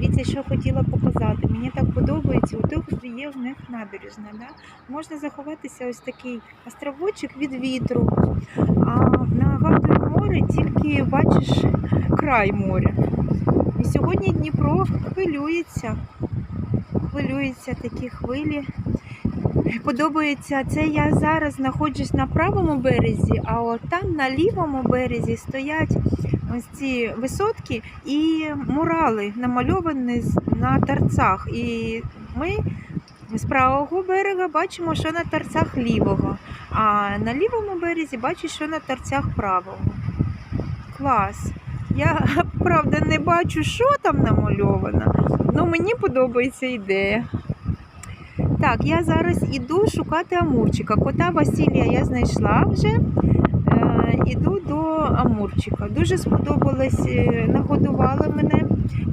Дивіться, що хотіла показати. Мені так подобається. У тих є в них набережна. Да? Можна заховатися ось такий островочок від вітру. А на нагадує море, тільки бачиш край моря. І сьогодні Дніпро хвилюється. Хвилюються такі хвилі. Подобається це я зараз знаходжусь на правому березі, а от там на лівому березі стоять ось ці висотки і мурали намальовані на торцах. І ми з правого берега бачимо, що на торцях лівого, а на лівому березі бачу, що на торцях правого. Клас. Я правда не бачу, що там намальовано, але мені подобається ідея. Так, я зараз іду шукати Амурчика. Кота Василія я знайшла вже. Іду до Амурчика. Дуже сподобалось, е, нагодували мене.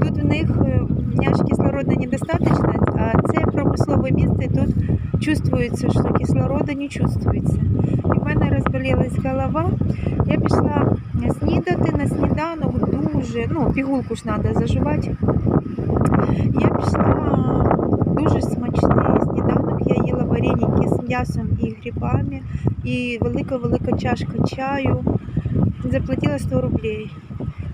Тут в них е, ж кислорода недостаточно, а це промислове місце, тут чувствується, що кислорода не чувствується. І в мене розболілась голова. Я пішла снідати на сніданок дуже, ну, пігулку ж треба заживати. Я пішла дуже смачний сніданок. Я їла вареники з м'ясом і грибами, і велика-велика чашка чаю. Заплатила 100 рублей.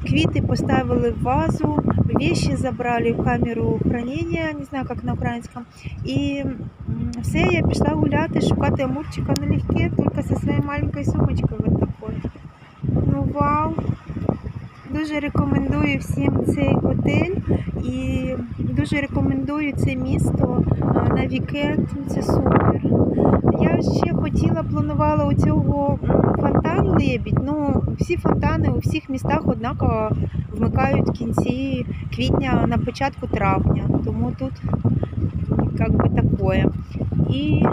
Квіти поставили в вазу, вещи забрали в камеру хранения, не знаю, як на українському. І все, я пішла гуляти, шукати амурчика налегке, тільки зі своєю маленькою сумочкою. Ну вау! Дуже рекомендую всім цей готель і дуже рекомендую це місто на вікенд. Це супер. Я ще хотіла, планувала у цього фонтан лебідь. Ну, всі фонтани у всіх містах однаково вмикають в кінці квітня на початку травня. Тому тут як би такое. І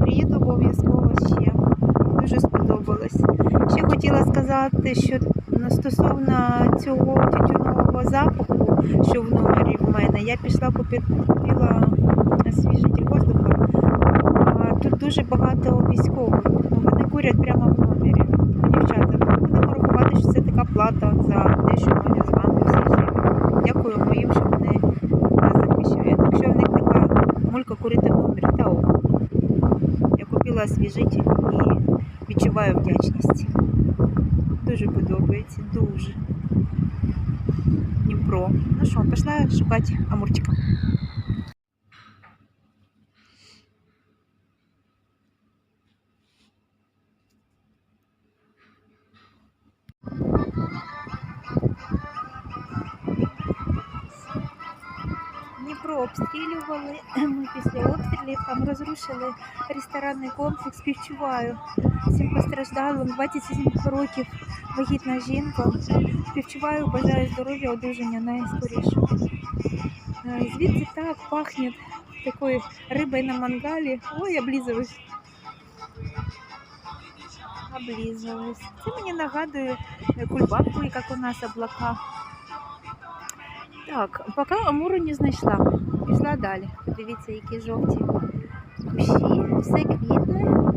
приїду обов'язково ще. Дуже сподобалось. Хотіла сказати, що стосовно цього тютюнового запаху, що в номері в мене, я пішла купила освіжитель воздуха. А тут дуже багато військових. Ну, Вони курять прямо в номері. Дівчата, будемо рахувати, що це така плата за те, що ми з вами всі живі. Дякую їм, що вони нас захищають. Якщо в них така мулька курити в номері, та ок. Я купила освіжитель відчуваю вдячність. Дуже подобається, дуже. Дніпро. Ну що, пішла шукати Амурчика. Дніпро обстрілювали. Ми після обстрілів там розрушили ресторанний комплекс. Співчуваю всім постраждалим. 27 років вагітна жінка. Співчуваю, бажаю здоров'я, одужання найскоріше. Е, Звідси так пахне такою рибою на мангалі. Ой, облизуюсь. Облизуюсь. Це мені нагадує кульбабку, як у нас облака. Так, поки Амуру не знайшла. Пішла далі. Подивіться, які жовті кущі, все квітне.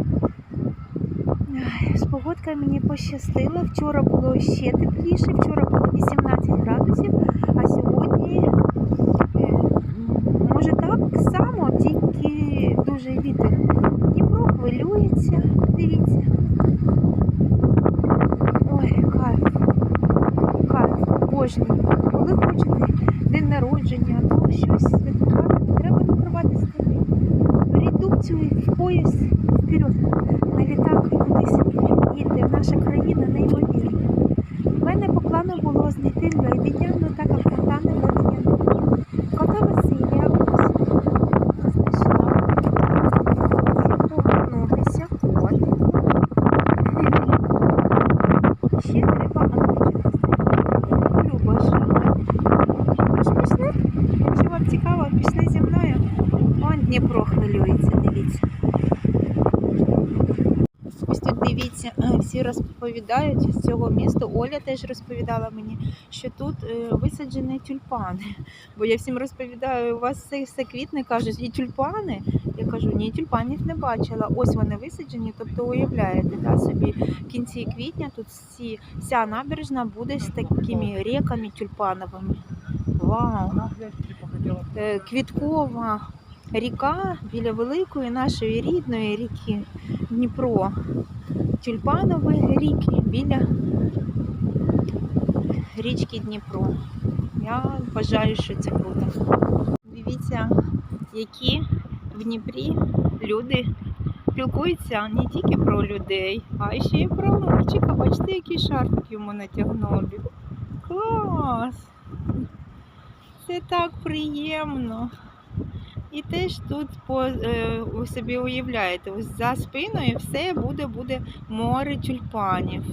З погодкою мені пощастило. Вчора було ще тепліше, вчора було 18 градусів, а сьогодні е, може так само, тільки дуже вітер. Дніпро хвилюється, дивіться. Ой, кайф. Кайф, обожнюю. Коли хочете день народження або щось святкувати, не треба накривати столи. Беріть дубцю і в пояс вперед, на літак і кудись. Їдьте, наша країна неймовірна. У мене по плану було знайти лебідя, але так як фонтани лебедя не було. Кота Василія ось знайшла. Повернутися. От. Ще треба анучити. Люба жила. Аж пішли? Якщо вам цікаво, пішли зі мною. Вон Дніпро хвилюється, дивіться. Ось тут дивіться, е, всі розповідають. з цього міста. Оля теж розповідала мені, що тут е, висаджені тюльпани. Бо я всім розповідаю, у вас все, все квітне, кажуть, і тюльпани. Я кажу, ні, тюльпанів не бачила. Ось вони висаджені. Тобто, уявляєте, да, собі в кінці квітня тут всі, вся набережна буде з такими ріками тюльпановими. Вау! Е, Квіткова ріка біля великої нашої рідної ріки Дніпро. Тюльпанові ріки біля річки Дніпро. Я вважаю, що це круто. Дивіться, які в Дніпрі люди спілкуються не тільки про людей, а ще й про Лурчика. Бачите, який шарфик йому натягнули. Клас! Це так приємно. І теж тут по, е, ви собі уявляєте, ось за спиною все буде, буде море тюльпанів.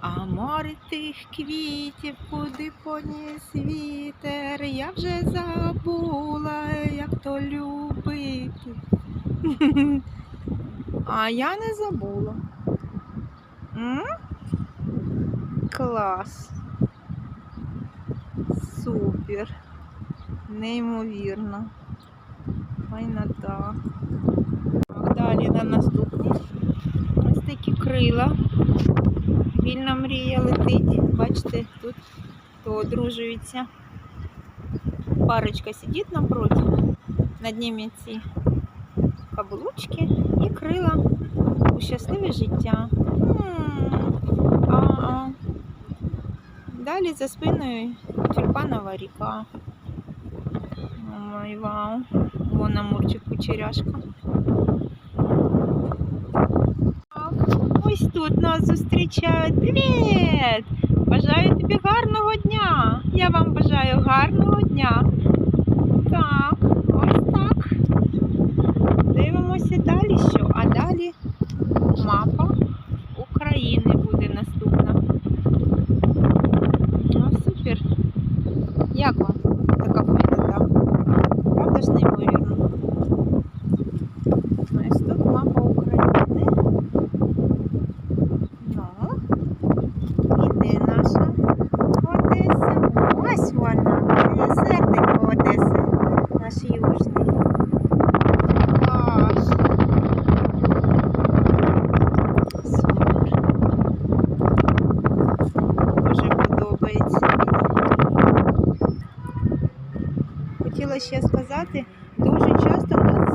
А море тих квітів, куди поніс вітер, я вже забула, як то любити. А я не забула. М? Клас. Супер. Неймовірно. Файнота. Так, далі на наступний. Ось такі крила. Вільна мрія летить. Бачите, тут хто одружується. Парочка сидить напроти. Над ними ці каблучки і крила у щасливе життя. М, А-а. Далі за спиною тюльпанова ріка. Ой, вау. Вон Амурчик кучеряшка. Ось тут нас зустрічають. Привіт! Бажаю тобі гарного дня. Я вам бажаю гарного дня. Так, ось так. Дивимося далі що. А далі мапа України буде наступна. Ну, супер. Як вам така файнота? Правда ж неймовірно? Ось тут мапа України. Ну, і де наша Одеса? Ось вона. Це серденько Одеси. Наш южний. Клас. Супер. Дуже подобається мені. Хотіла ще сказати, дуже часто в нас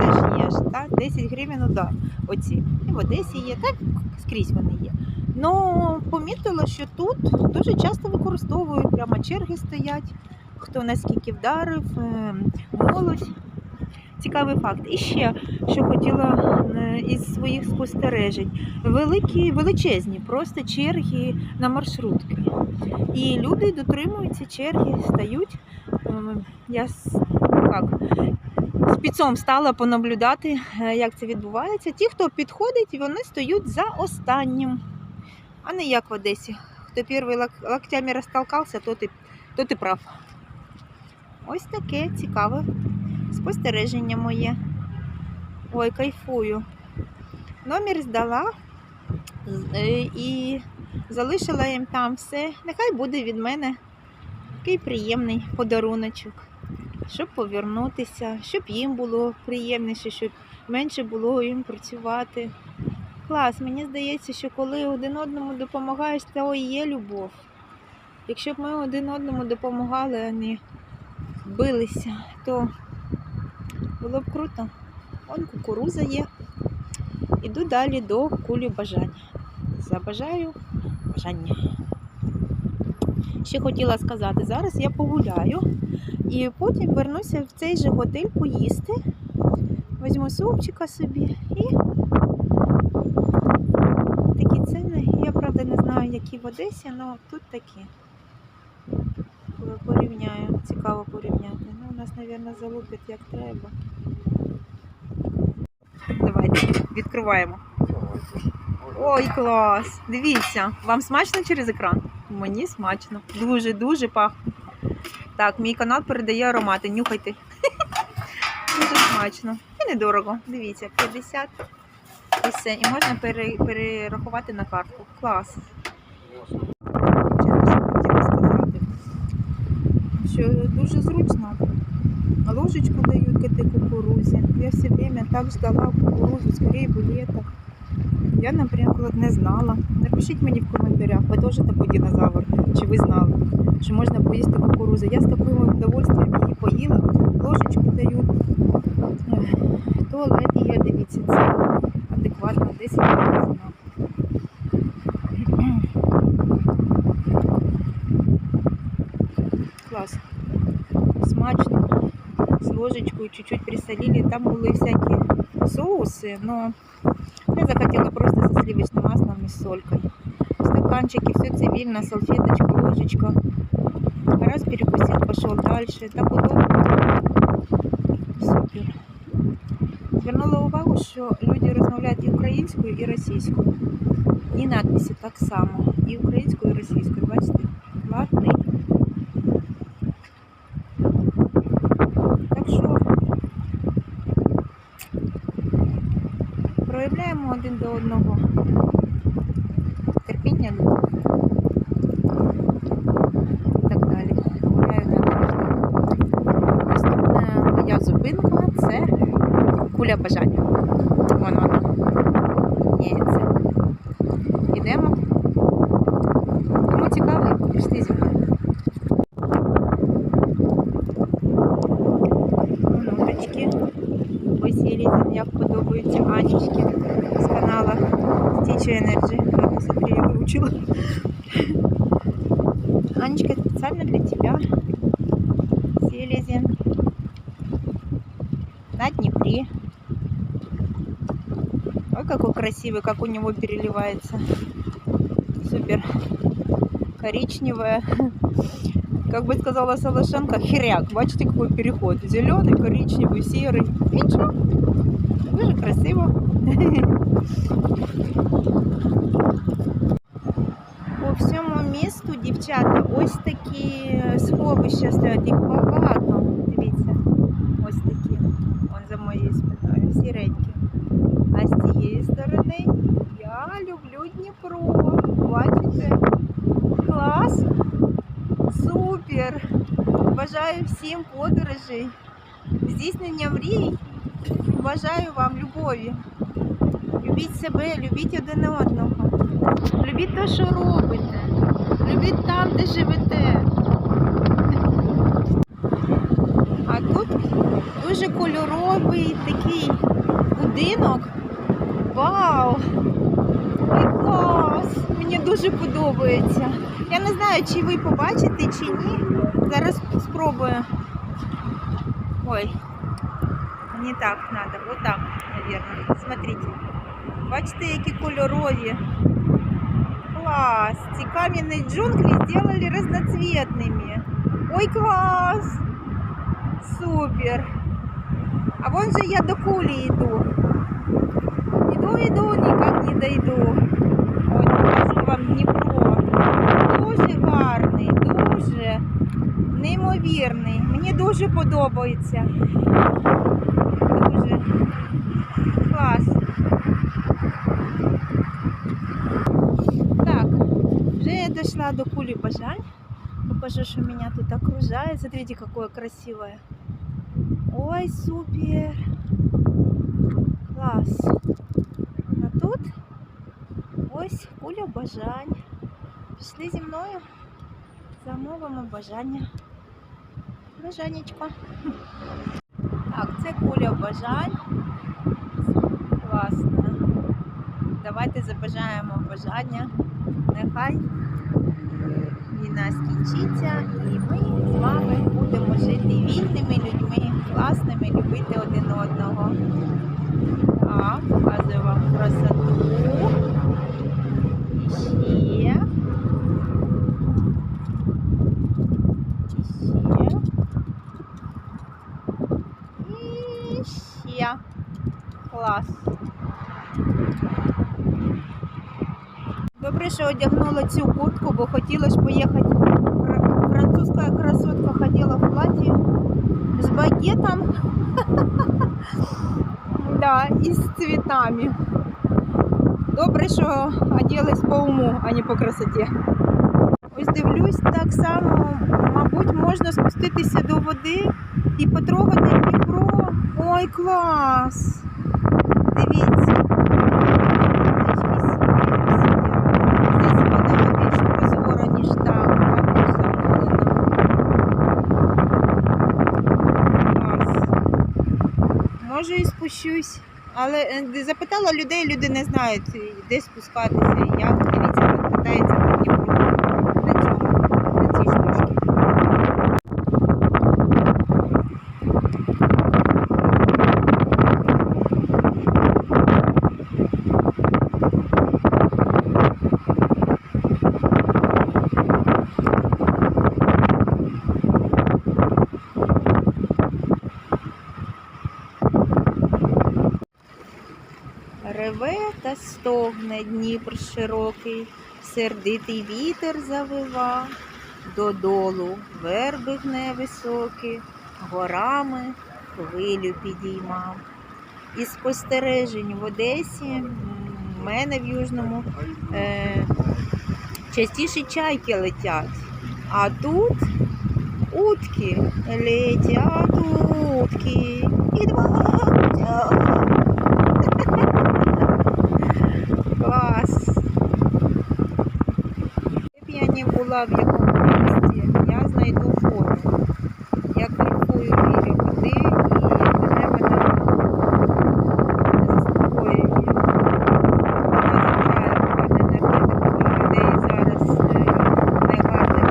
теж є ж, так, 10 гривень удар. Оці. І в Одесі є, так скрізь вони є. Ну, помітила, що тут дуже часто використовують, прямо черги стоять, хто наскільки вдарив, е, молодь. Цікавий факт. І ще, що хотіла е, із своїх спостережень. Великі, величезні просто черги на маршрутки. І люди дотримуються черги, стають. Ем, Я як, з піцом стала понаблюдати, е, як це відбувається. Ті, хто підходить, вони стоять за останнім. А не як в Одесі. Хто перший локтями розтолкався, то ти, то ти прав. Ось таке цікаве спостереження моє. Ой, кайфую. Номер здала е, і залишила їм там все. Нехай буде від мене такий приємний подаруночок, щоб повернутися, щоб їм було приємніше, щоб менше було їм працювати. Клас, мені здається, що коли один одному допомагаєш, то і є любов. Якщо б ми один одному допомагали, а не билися, то було б круто. Он кукуруза є. Іду далі до кулі бажання. Забажаю бажання. Ще хотіла сказати, зараз я погуляю і потім вернуся в цей же готель поїсти. Візьму супчика собі і такі ціни. Я правда не знаю, які в Одесі, але тут такі. Порівняю, цікаво порівняти. Ну, у нас, мабуть, залупять як треба. Давайте відкриваємо. Ой, клас! Дивіться, вам смачно через екран? Мені смачно. Дуже-дуже пахне. Так, мій канал передає аромати. Нюхайте. Дуже смачно. І недорого. Дивіться, 50 І все, і можна перерахувати на картку. Клас. Що дуже зручно. Ложечку дають к этой. Я все время так ждала кукурузу, скорее бы лето. Я, наприклад, не знала. Напишіть мені в коментарях, ви теж такий динозавр, чи ви знали, що можна поїсти кукурузу. Я з таким удовольствием її поїла, ложечку дають. Ех, Туалет є, дивіться, це адекватно, 10 гривень. Клас. Смачно. З ложечкою чуть-чуть присолили. Там були всякі соуси, но я захотела просто со сливочным маслом и с солькой. Стаканчики, все цивильно, салфеточка, ложечка. Раз перекусил, пошел дальше. Так удобно. Супер. Звернула увагу, що люди розмовляють і українською, і російською. І надписи так само. І українською, і російською. Бачите? Латний. Так що проявляємо один до одного терпіння любов. і так далі. Гуляю набережною. Наступна моя зупинка це куля бажання. Вон вона. Є Ідемо. красивый, как у него переливается. Супер. Коричневая. Как бы сказала Солошенко, херяк. Бачите, какой переход. Зеленый, коричневый, серый. Ничего. Дуже красиво. По всьому місту, дівчата, ось такі сховища стоять, їх багато. Здійснення мрій. Бажаю вам любові. Любіть себе, любіть один одного. Любіть те, що робите. Любіть там, де живете. А тут дуже кольоровий такий будинок. Вау! Клас! Мені дуже подобається. Я не знаю, чи ви побачите, чи ні. Зараз спробую. Ой, не так надо. Вот так, наверное. Смотрите. Бачите, які кольорові. Клас! Ці кам'яні джунглі зробили разноцветними. Ой, клас! Супер! А вон же я до кулі йду. Іду, іду, ніяк не дойду. Ой, покажу вам Дніпро. Дуже гарний, дуже неймовірний. Мені дуже подобається. я дошла до кулі бажань. Покажу, что меня тут окружает. Смотрите, какое красивое. Ой, супер. Клас. А тут ось куля бажань. Пішли зі мною. Замовимо бажання. Бажанечко. Так, це куля бажань. Класно. Давайте забажаємо бажання. Нехай Війна скінчиться, і ми з вами будемо жити вільними людьми, класними, любити один одного. Так, показую вам красоту. І ще. І ще. І ще. Клас. Добре, що одягнула цю куртку, бо хотіла ж поїхати. Фра- Французька красотка ходила в платі з багетом. Да, і з цвітами. Добре, що оділись по уму, а не по красоті. Ось дивлюсь, так само, мабуть, можна спуститися до води і потрогати Дніпро. Ой, клас! Дивіться. Спущусь. Але е, запитала людей, люди не знають, де спускатися як. Дивіться, він катається по Дніпру на цьому, на цій штучці. Реве та стогне Дніпр широкий, сердитий вітер завива, додолу верби гне високі, горами хвилю підіймав. І спостережень в Одесі, в мене в Южному, е, частіше чайки летять. А тут утки летять утки. І два. Клас. Де б я не була в якому місті, я знайду фото. Я кайфую біля води і мене вона заспокоює. Вона забирає погану енергетику, у людей зараз е, негарний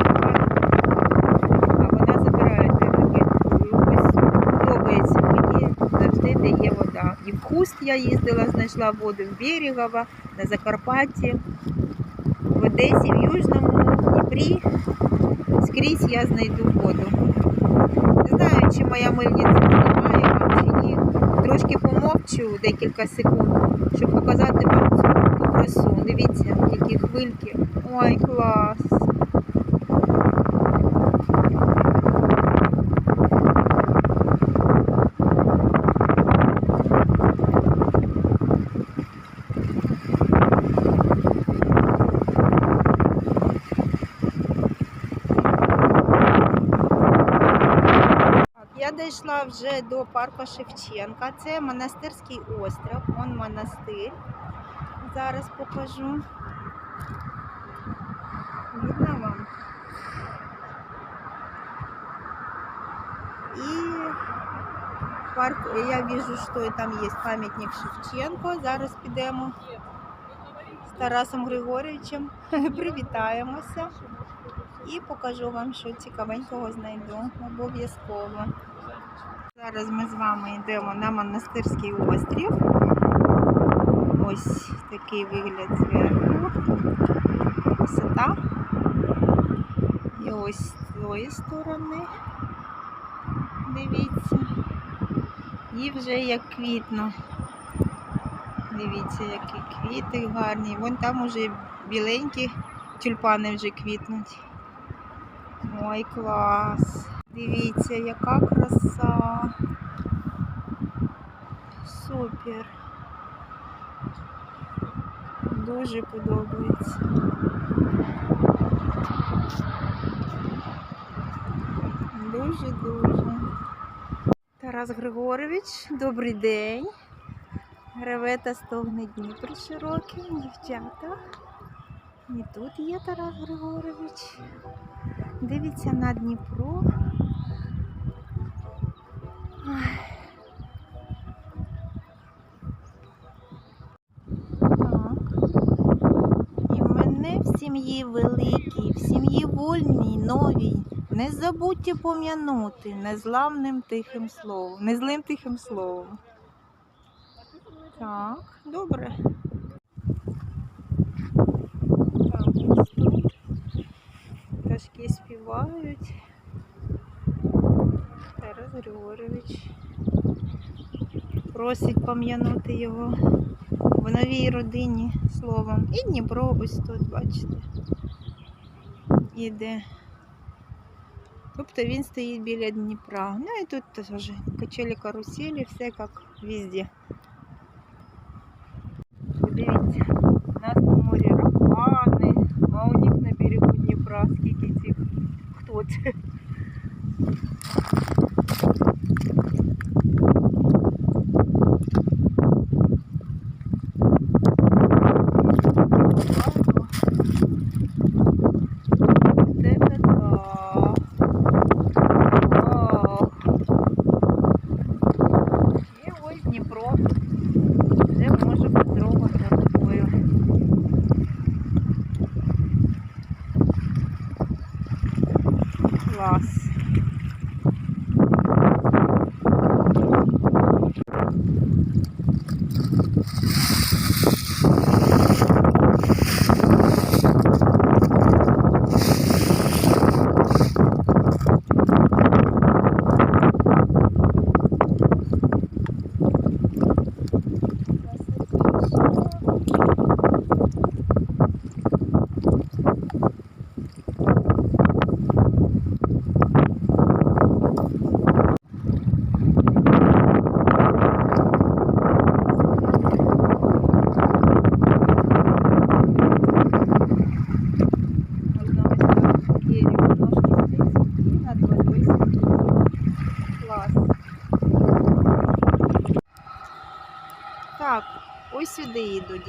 а вона забирає енергетику. І ось подобається мені завжди, де є вода. І в Хуст я їздила, знайшла воду в Берегово, на Закарпатті, в Одесі, в Южному, в Дніпрі. Скрізь я знайду воду. Не знаю, чи моя мильниця знімає вам чи ні. Трошки помовчу декілька секунд, щоб показати вам цю таку красу. Дивіться, які хвильки. Ой, клас! Так, я дійшла вже до парку Шевченка. Це монастирський остров. Он монастир. Зараз покажу. Видно вам? І парк, я вижу, що там є пам'ятник Шевченко. Зараз підемо з Тарасом Григорьовичем. Привітаємося. І покажу вам, що цікавенького знайду. Обов'язково. Зараз ми з вами йдемо на монастирський острів. Ось такий вигляд зверху. Висота. І ось з цієї сторони. Дивіться. І вже як квітно. Дивіться, які квіти гарні. Вон там уже біленькі тюльпани вже квітнуть. Ой, клас. Дивіться, яка краса. Супер. Дуже подобається. Дуже-дуже. Тарас Григорович, добрий день. Реве та стогне Дніпр широкий, дівчата. І тут є Тарас Григорович. Дивіться на Дніпро. І мене в сім'ї великій, в сім'ї вольній, новій. Не забудьте пом'янути незламним тихим словом, незлим тихим словом. Так, добре. Так, ось тут. Пташки співають. Тарас Григорович просить пом'янути його в новій родині словом. І Дніпро ось тут, бачите, іде. Тобто він стоїть біля Дніпра. Ну і тут теж качелі каруселі, все як везде. Дивіться, у нас на морі ракани, а у них на берегу Дніпра скільки цих. Хто це?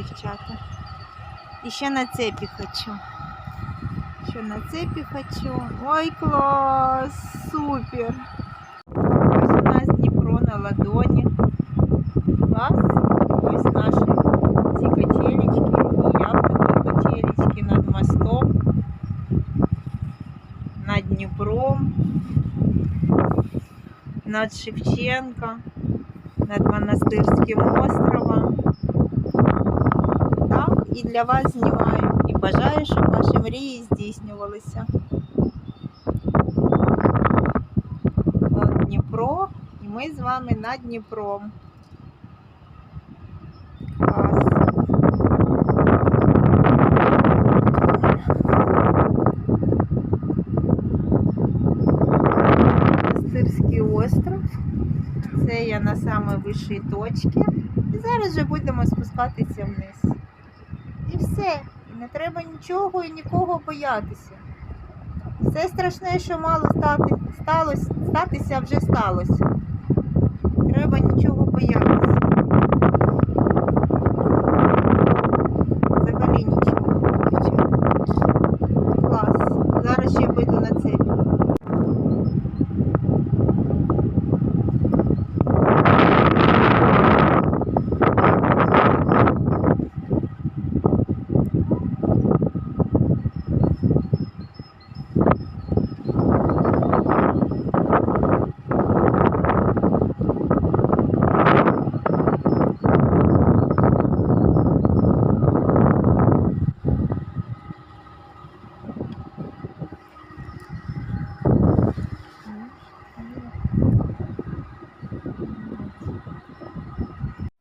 Дівчата. І ще на цепі хочу. Ще на цепі хочу. Ой, клас! Супер! Ось у нас Дніпро на ладоні. Клас. Ось наші ці качелечки. І я в такій качелечки над мостом. Над Дніпром. Над Шевченко. Над Монастирським островом. І для вас знімаю. І бажаю, щоб ваші мрії здійснювалися. От Дніпро, і ми з вами над Дніпром. Клас. Остров. Це я на самій вищій точці. І зараз вже будемо спускатися вниз. Все. І не треба нічого і нікого боятися. Все страшне, що мало стати, сталося, статися, вже сталося. Треба нічого боятися. Взагалі нічого, дівчата. Клас. Зараз ще вийду на цепь.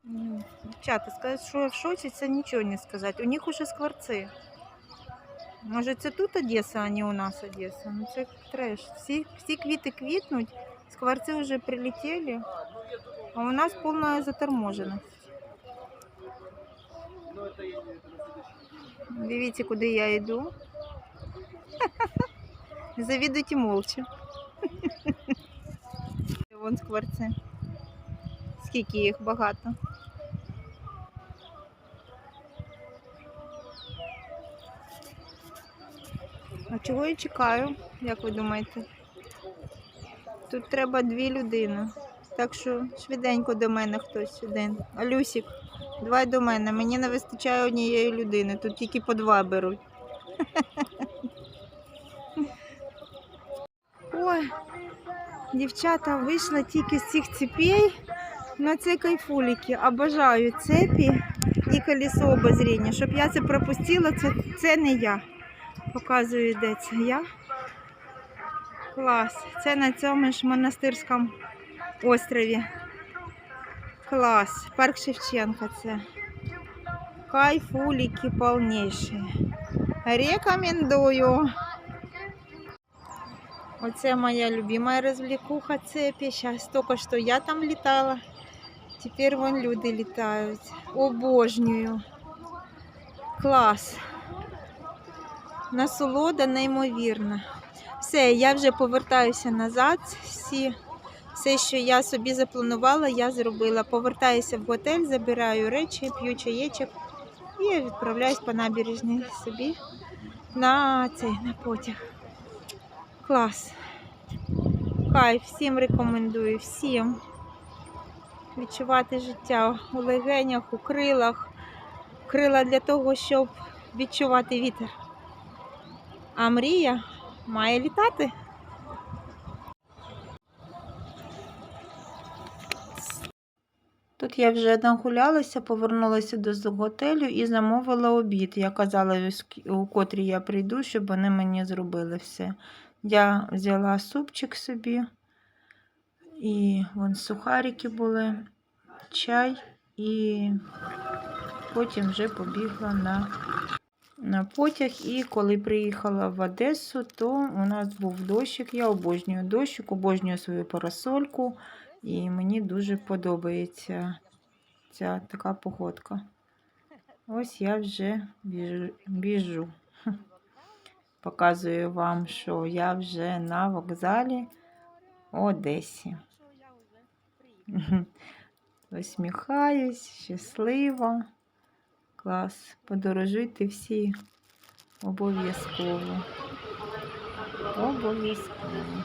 М, Дівчата, сказати, що я в шоці, це нічого не сказати. У них уже скворці. Може, це тут Одеса, а не у нас Одеса. Ну це треш. Всі, всі квіти квітнуть, скворці вже прилетіли, а у нас повна заторможеність. Дивіться, куди я йду. Завідуйте молча. Вон скворці. Скільки їх багато. А чого я чекаю, як ви думаєте? Тут треба дві людини. Так що швиденько до мене хтось один. Алюсік, давай до мене. Мені не вистачає однієї людини. Тут тільки по два беруть. Ой, дівчата, вийшла тільки з цих цепей на це кайфуліки. Обожаю цепі і колесо обозріння. Щоб я це пропустила, це, це не я. Показую, де це я. Клас. Це на цьому ж монастирському острові. Клас. Парк Шевченка це. Кайфулики повніші. Рекомендую. Оце моя любимая развлекуха цепи. Сейчас только что я там летала. Теперь вон люди летають. Обожнюю. Клас. Насолода неймовірна. Все, я вже повертаюся назад. Всі, все, що я собі запланувала, я зробила. Повертаюся в готель, забираю речі, п'ю чаєчок і відправляюсь по набережній собі на цей на потяг. Клас. Кайф, всім рекомендую, всім відчувати життя у легенях, у крилах. Крила для того, щоб відчувати вітер. А мрія має літати. Тут я вже нагулялася, повернулася до готелю і замовила обід. Я казала, у котрій я прийду, щоб вони мені зробили все. Я взяла супчик собі, і вон сухарики були, чай, і потім вже побігла на, на потяг. І коли приїхала в Одесу, то у нас був дощик. Я обожнюю дощик, обожнюю свою парасольку. І мені дуже подобається ця така походка. Ось я вже біжу. біжу. Показую вам, що я вже на вокзалі Одесі. Усміхаюсь, щаслива. Клас. Подорожуйте всі обов'язково. Обов'язково.